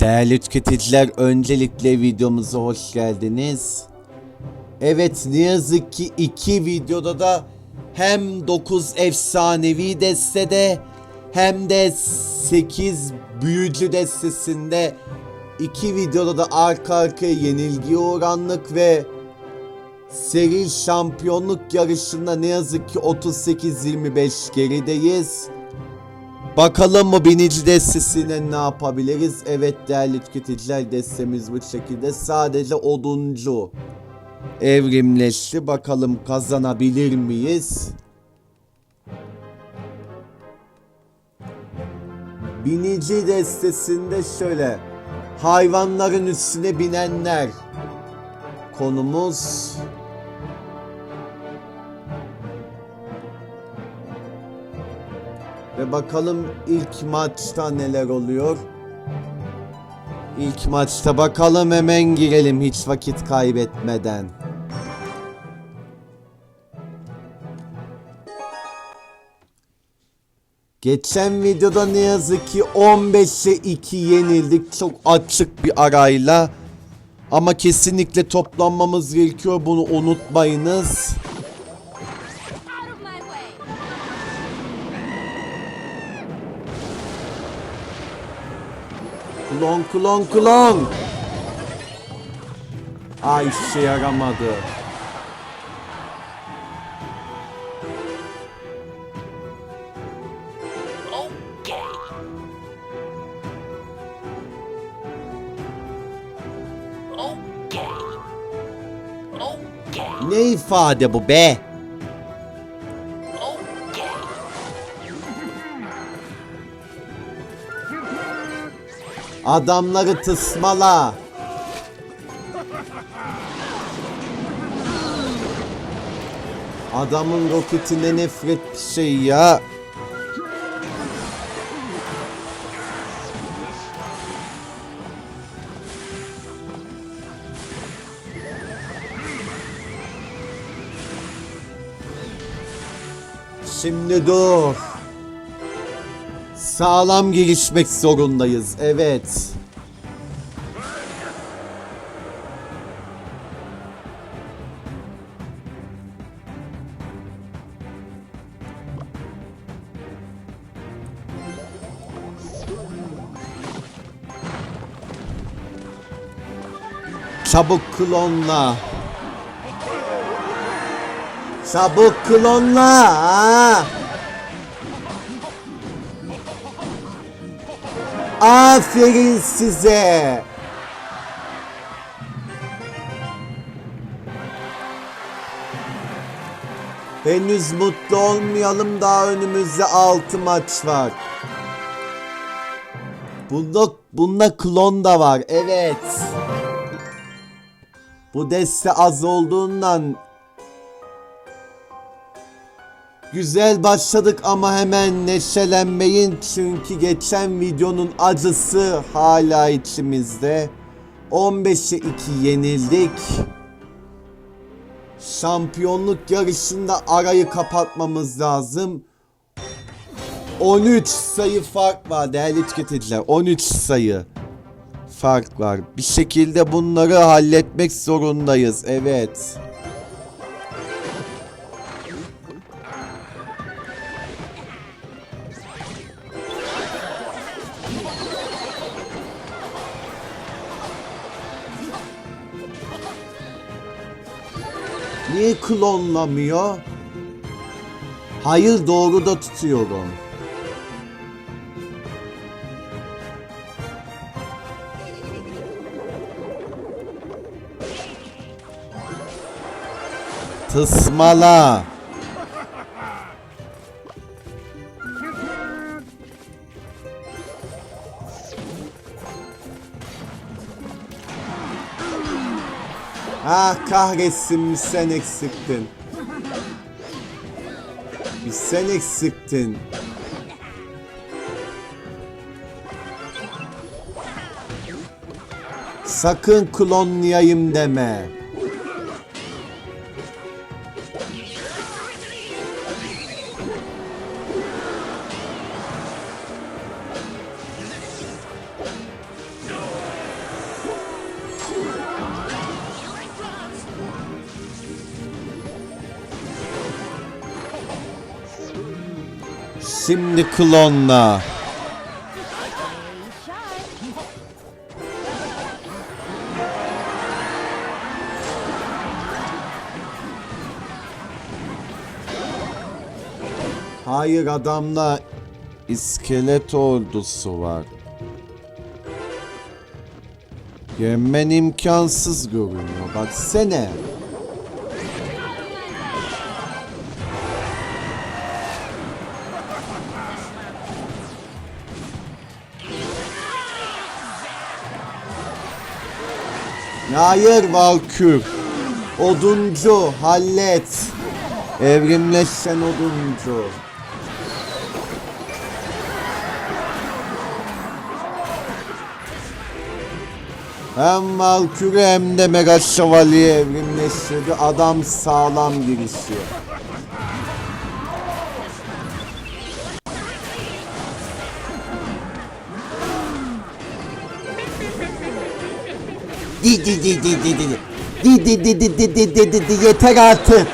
Değerli tüketiciler öncelikle videomuza hoş geldiniz. Evet ne yazık ki iki videoda da hem 9 efsanevi destede hem de 8 büyücü destesinde iki videoda da arka arkaya yenilgiye uğranlık ve seri şampiyonluk yarışında ne yazık ki 38-25 gerideyiz. Bakalım mı binici destesine ne yapabiliriz? Evet değerli tüketiciler destemiz bu şekilde. Sadece oduncu evrimleşti. Bakalım kazanabilir miyiz? Binici destesinde şöyle hayvanların üstüne binenler konumuz Ve bakalım ilk maçta neler oluyor. İlk maçta bakalım hemen girelim hiç vakit kaybetmeden. Geçen videoda ne yazık ki 15'e 2 yenildik çok açık bir arayla. Ama kesinlikle toplanmamız gerekiyor bunu unutmayınız. Klon klon klon. Ay işe yaramadı. Ne ifade bu be? Adamları tısmala. Adamın roketine nefret bir şey ya. Şimdi dur. Sağlam gelişmek zorundayız. Evet. Çabuk klonla. Çabuk klonla. ha! Aferin size. Henüz mutlu olmayalım daha önümüzde 6 maç var. Bunda, bunda klon da var evet. Bu deste az olduğundan Güzel başladık ama hemen neşelenmeyin çünkü geçen videonun acısı hala içimizde. 15'e 2 yenildik. Şampiyonluk yarışında arayı kapatmamız lazım. 13 sayı fark var değerli tüketiciler. 13 sayı fark var. Bir şekilde bunları halletmek zorundayız. Evet. Niye klonlamıyor? Hayır doğru da tutuyorum. Tısmala. Ah kahretsin bir sen eksiktin. Bir sen eksiktin. Sakın klonlayayım deme. Şimdi klonla. Hayır adamla iskelet ordusu var. Yenmen imkansız görünüyor. Baksana. Hayır Valkür. Oduncu hallet. Evrimleşen oduncu. Hem Valkür'ü hem de Mega Şövalye evrimleştirdi. Adam sağlam girişiyor. Di di di di di di. Di di di di di di di di di yeter artık.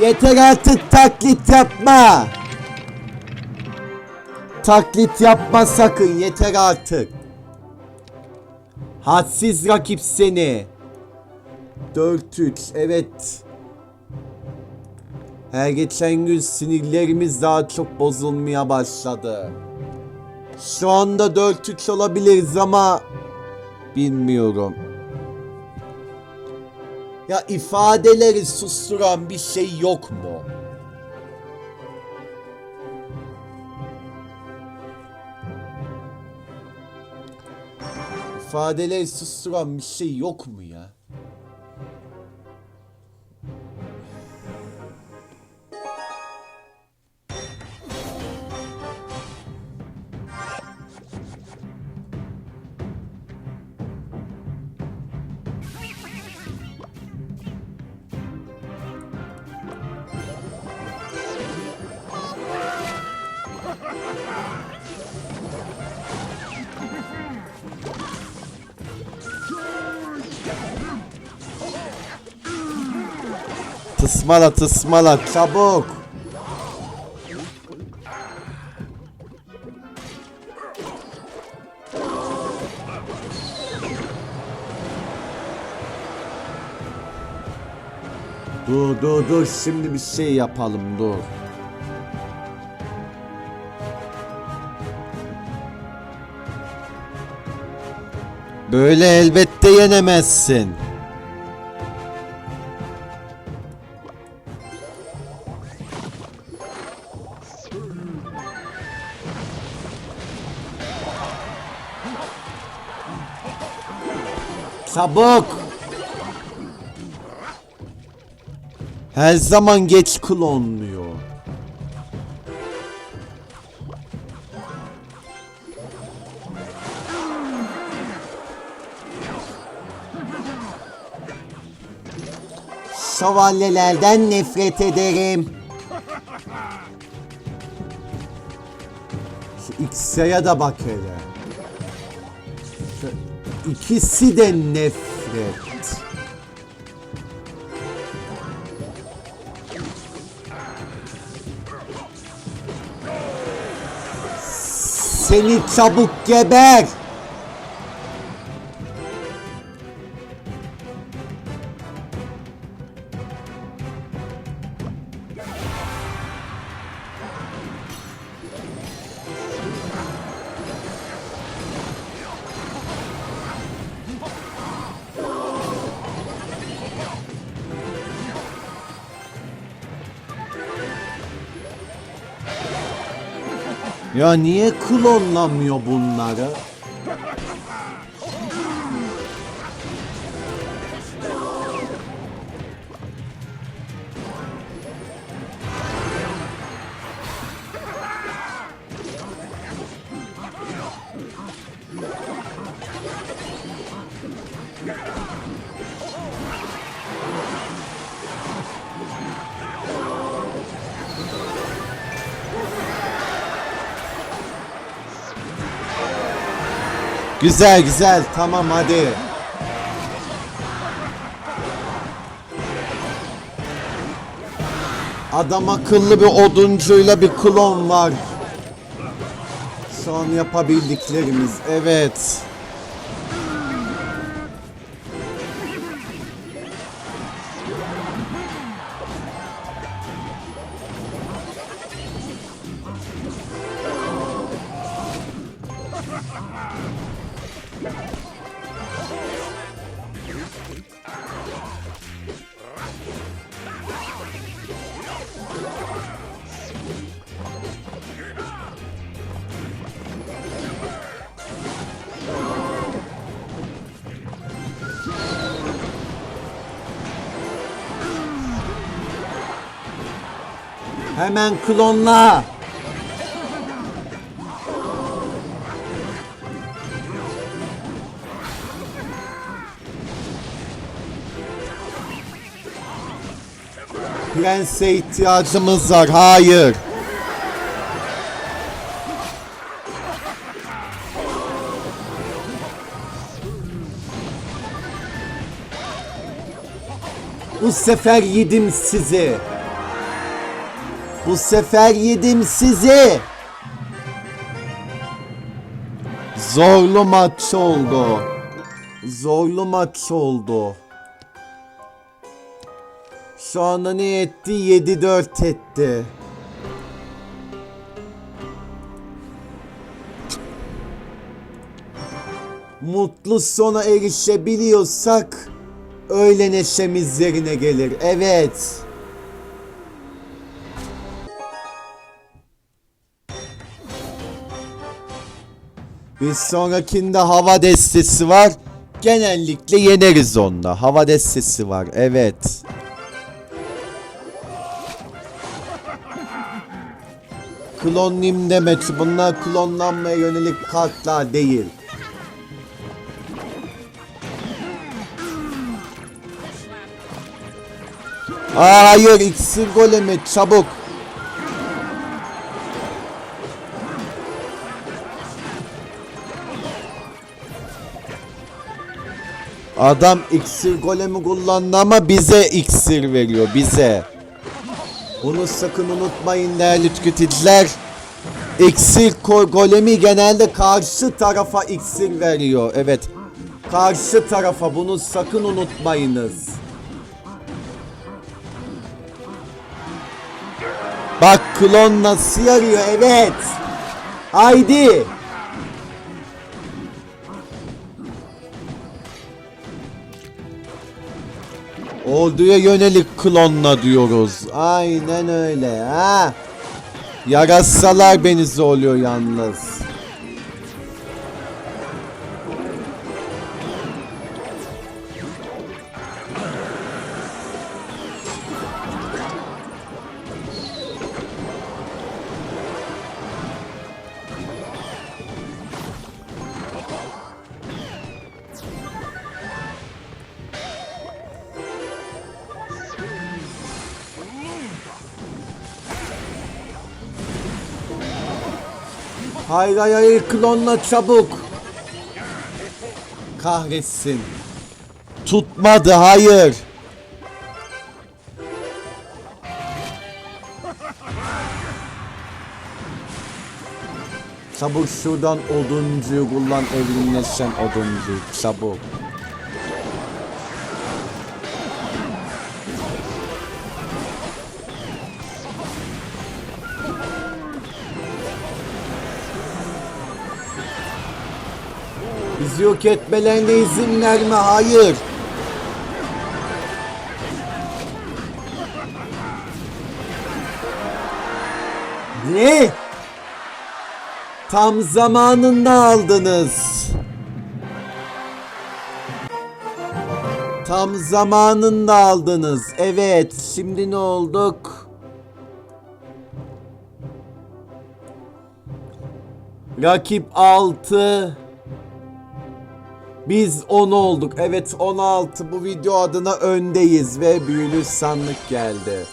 Yeter artık taklit yapma. Taklit yapma sakın yeter artık. Hadsiz rakip seni. 4-3 evet. Her geçen gün sinirlerimiz daha çok bozulmaya başladı. Şu anda 4-3 olabiliriz ama bilmiyorum. Ya ifadeleri susturan bir şey yok mu? İfadeleri susturan bir şey yok mu ya? Tısmala tısmala çabuk. Dur dur dur şimdi bir şey yapalım dur. Böyle elbette yenemezsin. Çabuk. Her zaman geç klonluyor. Şövalyelerden nefret ederim. Şu X'e da bak hele. Şu İkisi de nefret. Seni çabuk geber. Ya niye klonlamıyor bunları? Güzel güzel tamam hadi. Adam akıllı bir oduncuyla bir klon var. Şu an yapabildiklerimiz. Evet. Hemen klonla. Prense ihtiyacımız var. Hayır. Bu sefer yedim sizi. Bu sefer yedim sizi. Zorlu maç oldu. Zorlu maç oldu. Anda ne etti? 7-4 etti. Mutlu sona erişebiliyorsak öyle neşemiz yerine gelir. Evet. Bir sonrakinde hava destesi var. Genellikle yeneriz onda. Hava destesi var. Evet. Klonim demet. Bunlar klonlanmaya yönelik kartlar değil. Aa, hayır iksir golemi çabuk. Adam iksir golemi kullandı ama bize iksir veriyor bize. Bunu sakın unutmayın değerli tüketiciler. İksir golemi genelde karşı tarafa iksir veriyor. Evet. Karşı tarafa bunu sakın unutmayınız. Bak klon nasıl yarıyor evet. Haydi. Orduya yönelik klonla diyoruz. Aynen öyle ha. Yarasalar beni zorluyor yalnız. Hayır hayır hayır klonla çabuk. Kahretsin. Tutmadı hayır. Çabuk şuradan oduncuyu kullan evrimleşen oduncu çabuk. Yok etmelerine izin verme hayır. Ne? Tam zamanında aldınız. Tam zamanında aldınız. Evet, şimdi ne olduk? Rakip 6 Biz 10 olduk. Evet 16 bu video adına öndeyiz ve büyülü sandık geldi.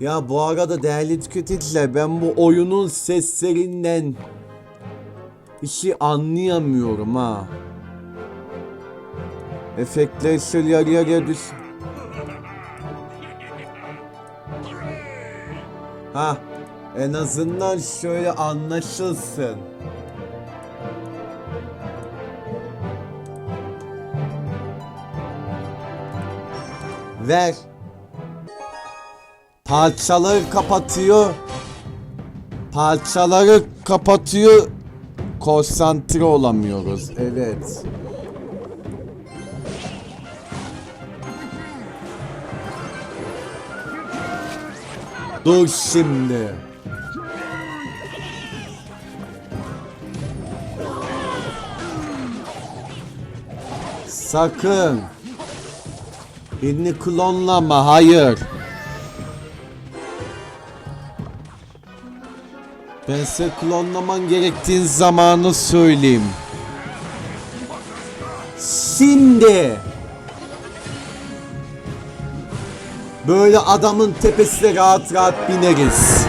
Ya bu arada değerli tüketiciler ben bu oyunun seslerinden işi anlayamıyorum ha. Efektler şöyle yarı yarıya düş. Ha en azından şöyle anlaşılsın. Ver. Parçaları kapatıyor. Parçaları kapatıyor. Konsantre olamıyoruz. Evet. Dur şimdi. Sakın. Birini klonlama, hayır. Ben size klonlaman gerektiğin zamanı söyleyeyim. Şimdi. Böyle adamın tepesine rahat rahat bineriz.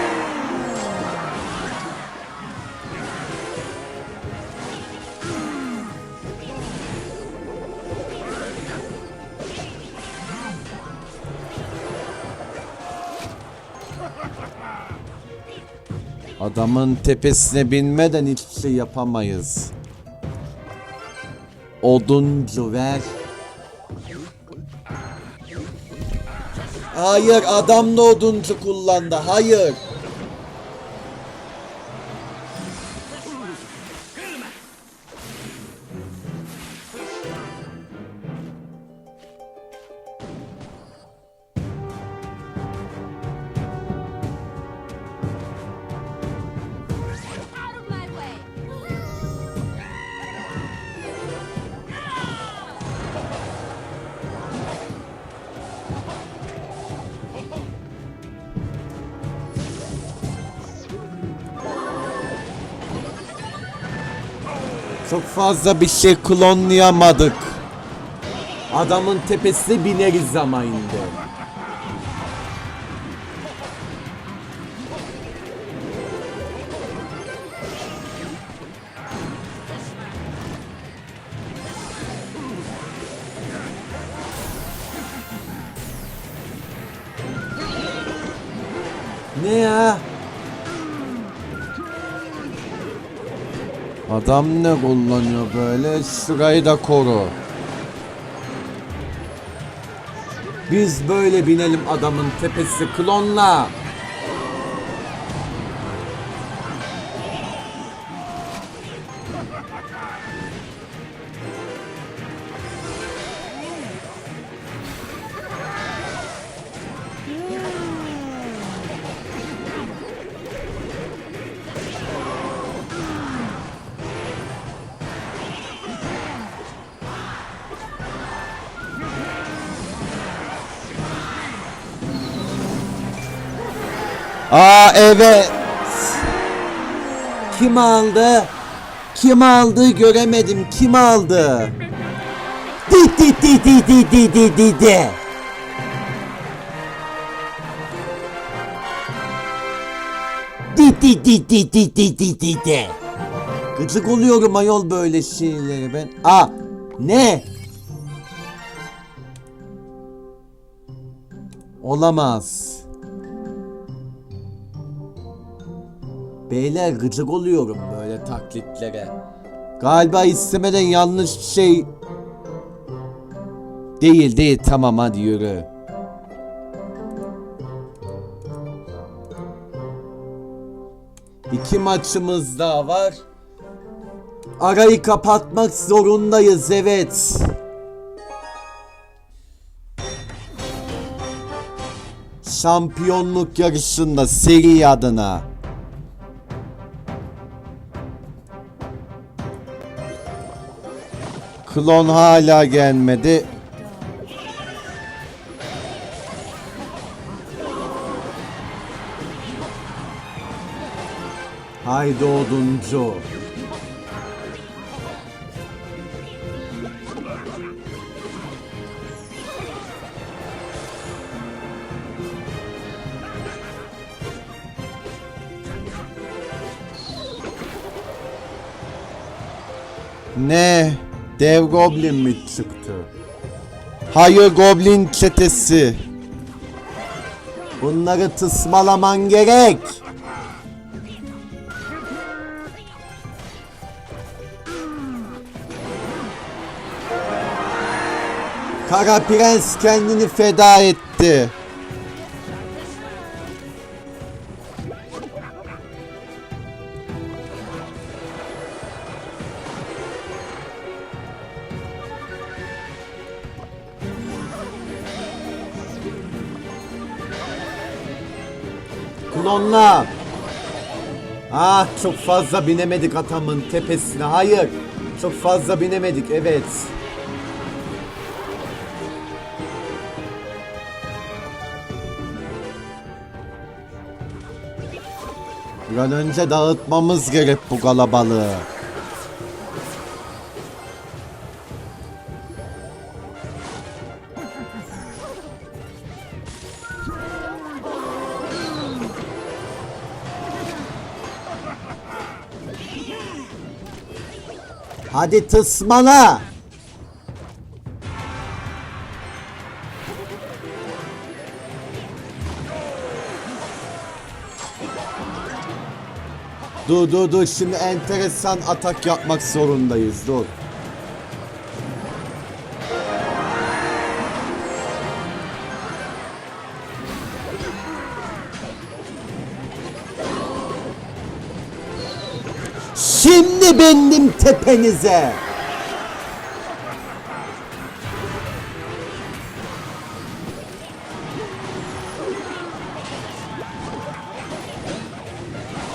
Adamın tepesine binmeden hiçbir şey yapamayız. Oduncu ver. Hayır adam da oduncu kullandı. Hayır. Çok fazla bir şey klonlayamadık. Adamın tepesine bineriz ama Adam ne kullanıyor böyle? Şurayı da koru. Biz böyle binelim adamın tepesi klonla. Aa evet. Kim aldı? Kim aldı göremedim. Kim aldı? Di di di di di di di di di. Di di di di di di di di di. Gıcık oluyorum ayol böyle şeyleri ben. Aa ne? Olamaz. Beyler gıcık oluyorum böyle taklitlere. Galiba istemeden yanlış şey... Değil değil tamam hadi yürü. İki maçımız daha var. Arayı kapatmak zorundayız evet. Şampiyonluk yarışında seri adına. Klon hala gelmedi. Haydi oduncu. Ne? Dev goblin mi çıktı? Hayır goblin çetesi. Bunları tısmalaman gerek. Kara Prens kendini feda etti. Klonla. Ah çok fazla binemedik atamın tepesine. Hayır. Çok fazla binemedik. Evet. Bir an önce dağıtmamız gerek bu kalabalığı. Hadi tısmala. Dur dur dur şimdi enteresan atak yapmak zorundayız dur. Şimdi bendim tepenize.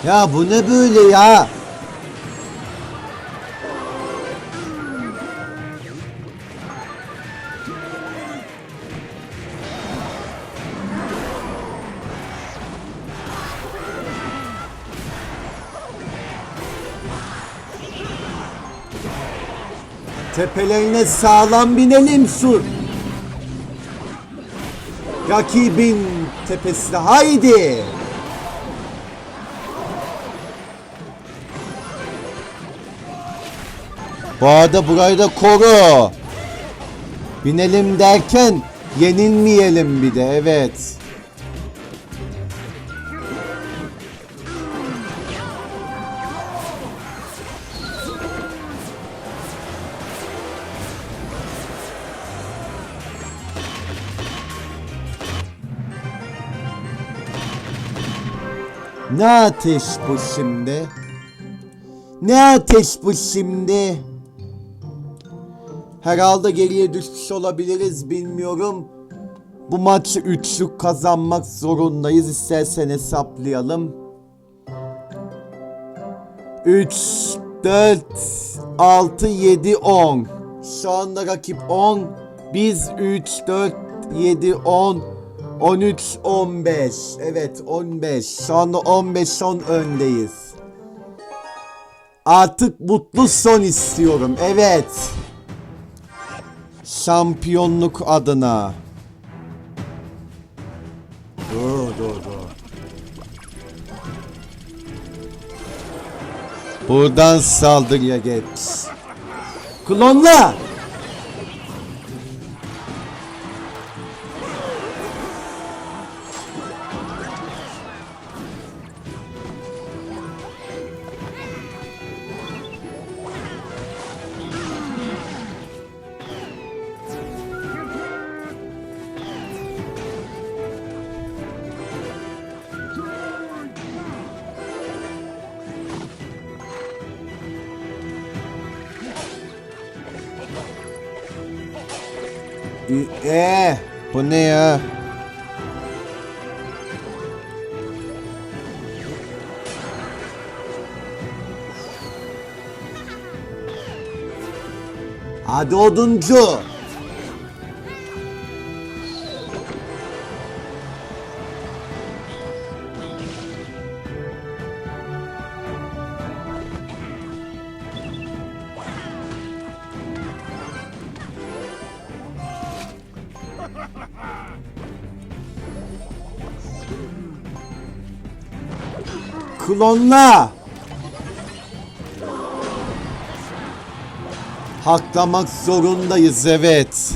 Ya bu ne böyle ya? Tepelerine sağlam binelim sur. Rakibin tepesine haydi. Bu arada burayı da koru. Binelim derken yenilmeyelim bir de evet. Ne ateş bu şimdi? Ne ateş bu şimdi? Herhalde geriye düşmüş olabiliriz bilmiyorum. Bu maçı üçlük kazanmak zorundayız. İstersen hesaplayalım. 3, 4, 6, 7, 10. Şu anda rakip 10. Biz 3, 4, 7, 10, 13, 15. Evet 15. Şu anda 15-10 öndeyiz. Artık mutlu son istiyorum. Evet. Şampiyonluk adına. Dur dur dur. Buradan saldırıya geç. Klonla! Eee bu ne ya? Hadi oduncu. Klonla. Haklamak zorundayız evet.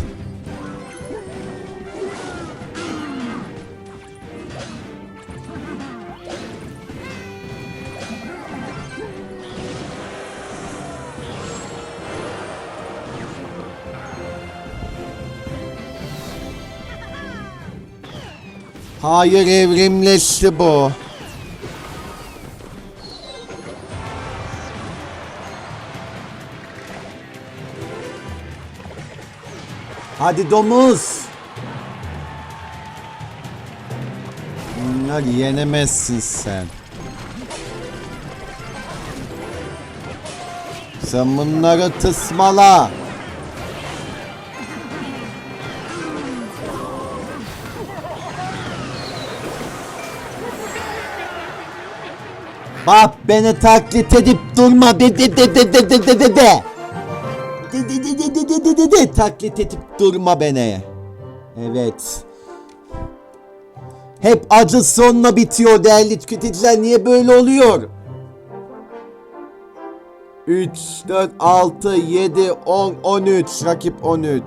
Hayır evrimleşti bu. Hadi domuz. Bunlar yenemezsin sen. Sen bunları tısmala. Bak beni taklit edip durma de de de de de de de de de. De de de de de de de de taklit edip durma beni. Evet. Hep acı sonla bitiyor değerli tüketiciler. Niye böyle oluyor? 3, 4, 6, 7, 10, 13. Rakip 13.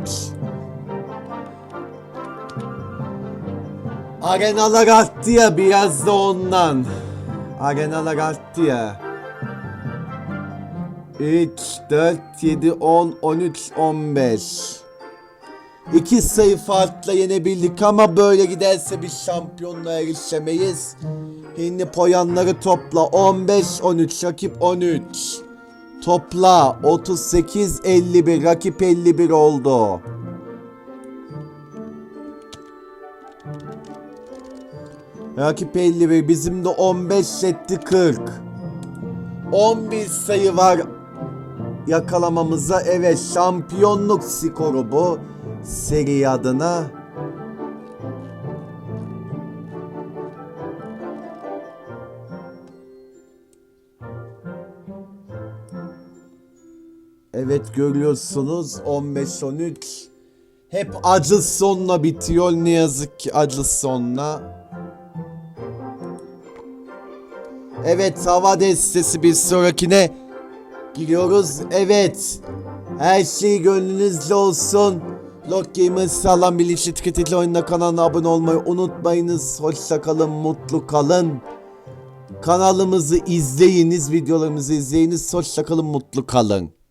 Arenalar arttı ya biraz da ondan. Arenalar arttı ya. 3, 4, 7, 10, 13, 15. İki sayı farkla yenebildik ama böyle giderse bir şampiyonluğa erişemeyiz. Hindi poyanları topla 15, 13, rakip 13. Topla 38, 51, rakip 51 oldu. Rakip 51 bizim de 15 etti 40. 11 sayı var yakalamamıza. Evet şampiyonluk skoru bu seri adına. Evet görüyorsunuz 15-13 hep acı sonla bitiyor ne yazık ki acı sonla. Evet hava destesi bir sonrakine giriyoruz. Evet. Her şey gönlünüzce olsun. Lock Gamer sağlam bilinçli tüketici oyununa kanalına abone olmayı unutmayınız. Hoşça kalın, mutlu kalın. Kanalımızı izleyiniz, videolarımızı izleyiniz. Hoşça kalın, mutlu kalın.